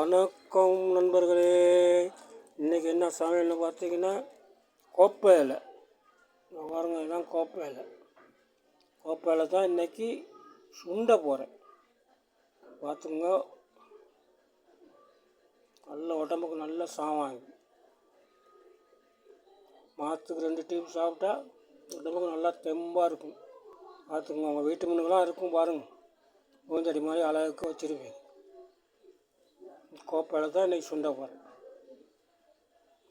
வணக்கம் நண்பர்களே. இன்றைக்கி என்ன சமையல்னு பார்த்தீங்கன்னா கோப்பை இலை. பாருங்க இதுதான் கோப்பை இலை. கோப்பை இலை தான் இன்றைக்கி சுண்ட போகிறேன் பார்த்துங்க நல்ல உடம்புக்கு நல்ல சாவாங்க மாதத்துக்கு ரெண்டு டீம் சாப்பிட்டா உடம்புக்கு நல்லா தெம்பாக இருக்கும். பார்த்துங்க உங்கள் வீட்டு முன்னுக்கெல்லாம் இருக்கும் பாருங்கள் பூஞ்செடி மாதிரி அழகுக்கு வச்சுருப்பீங்க. கோப்பையில் தான் இன்றைக்கி சுண்ட போகிறேன்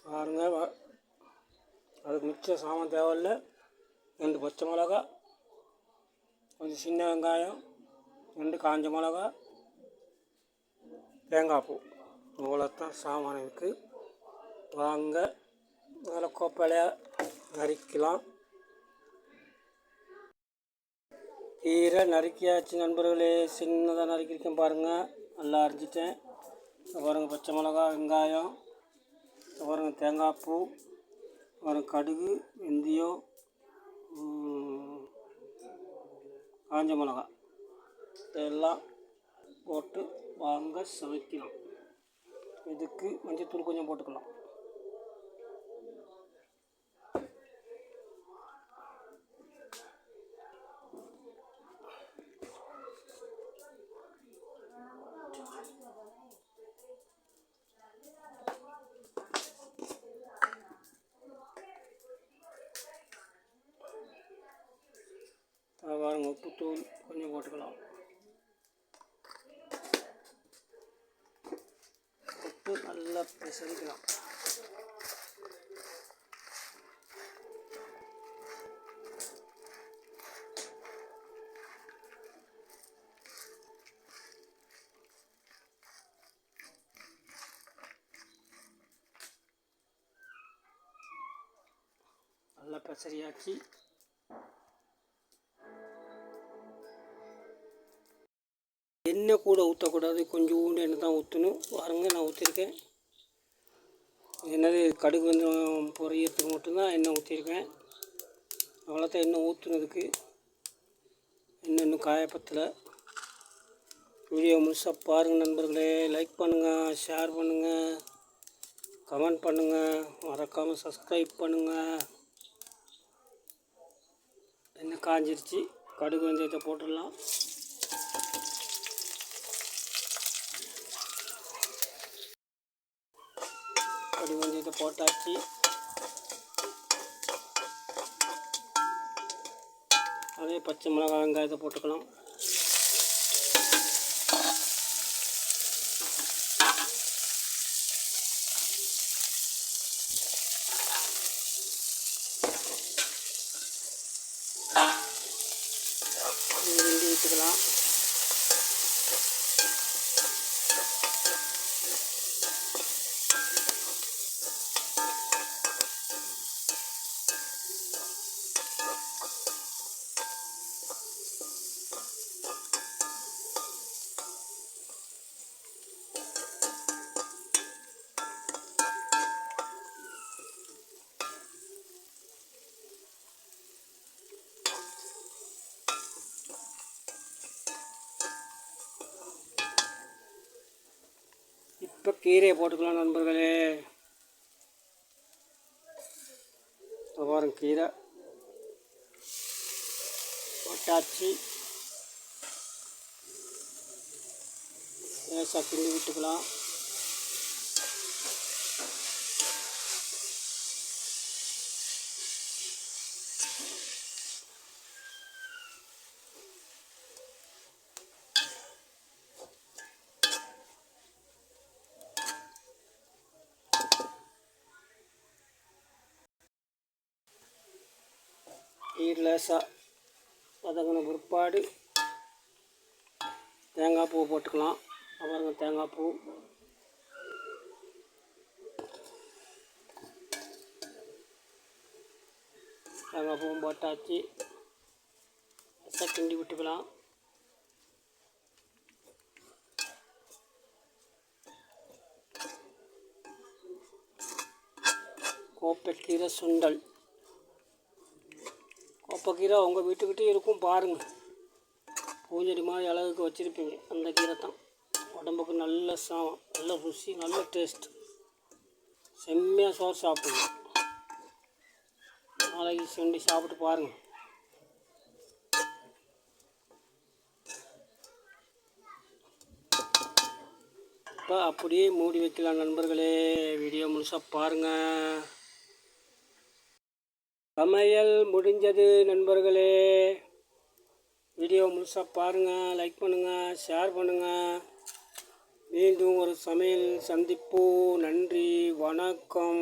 பாருங்கள் அதுக்கு மிச்சம் சாமான் தேவையில்லை. ரெண்டு பச்சை மிளகா கொஞ்சம் சின்ன வெங்காயம் ரெண்டு காஞ்ச மிளகா தேங்காய் பூ. இவ்வளோத்தான் சாமான் இருக்குது வாங்க அதில் கோப்பையில நறுக்கலாம். கீரை நறுக்கியாச்சு நண்பர்களே. சின்னதாக நறுக்கியிருக்கேன் பாருங்கள் நல்லா அரிஞ்சிட்டேன். பாருங்கள் பச்சை மிளகா வெங்காயம் இங்க பாருங்க தேங்காய் பூ இங்க கடுகு வெந்தயம் காஞ்ச மிளகா. இதெல்லாம் போட்டு வாங்க சமைக்கலாம் இதுக்கு மஞ்சள் தூள் கொஞ்சம் போட்டுக்கலாம் அஹ் பாருங்க உப்புத்தூள் கொஞ்சம் போட்டுக்கலாம். உப்பு நல்லா பிசரிக்கலாம் நல்லா பெசரியாச்சு என்ன கூட ஊற்றக்கூடாது கொஞ்சோண்டு எண்ணெய் தான் ஊற்றணும் பாருங்கள் நான் ஊற்றிருக்கேன் என்னது கடுகு வந்து பொரியறதுக்கு மட்டும்தான் எண்ணெய் ஊற்றிருக்கேன் அவ்வளோதான் எண்ணெய் ஊற்றுனதுக்கு எண்ணெய் இன்னும் காயப்பத்தில். வீடியோ முழுசாக பாருங்கள் நண்பர்களே. லைக் பண்ணுங்கள் ஷேர் பண்ணுங்கள் கமெண்ட் பண்ணுங்கள் மறக்காமல் சப்ஸ்கிரைப் பண்ணுங்கள் எண்ணெய் காஞ்சிருச்சு. கடுகு வெந்தயத்தை போட்டுடலாம் கடுகு வெந்தயத்தை போட்டாச்சு. அதே பச்சை மிளகாய் வெங்காயத்தை போட்டுக்கலாம். இது விட்டுக்கலாம் இப்போ கீரையை போட்டுக்கலாம் நண்பர்களே. இதோ பாருங்க கீரை. போட்டாச்சு. லேசாக கிண்டி விட்டுக்கலாம். நீர் லேசாக வதங்கின பிற்பாடு தேங்காய் பூ போட்டுக்கலாம். அப்புறம் தேங்காய் பூ. தேங்காய் பூவும் போட்டாச்சு. லேசாக கிண்டி விட்டுக்கலாம். கோப்பைக்கீரை சுண்டல். கோப்பக்கீரை உங்கள் வீட்டுக்கிட்டே இருக்கும் பாருங்கள் பூஞ்செடி மாதிரி அழகுக்கு வச்சுருப்பீங்க. அந்த கீரை தான். உடம்புக்கு நல்ல சாமம் நல்ல ருசி நல்ல டேஸ்ட் செம்மையாக சோறு சாப்பிடுங்க. நாளைக்கு செஞ்சு சாப்பிட்டு பாருங்கள் இப்போ அப்படியே மூடி வைக்கலாம் நண்பர்களே. வீடியோ முழுசாக பாருங்கள் சமையல் முடிஞ்சது நண்பர்களே. வீடியோ முழுசாக பாருங்கள் லைக் பண்ணுங்கள் ஷேர் பண்ணுங்கள் மீண்டும் ஒரு சமையல் சந்திப்பு நன்றி வணக்கம்.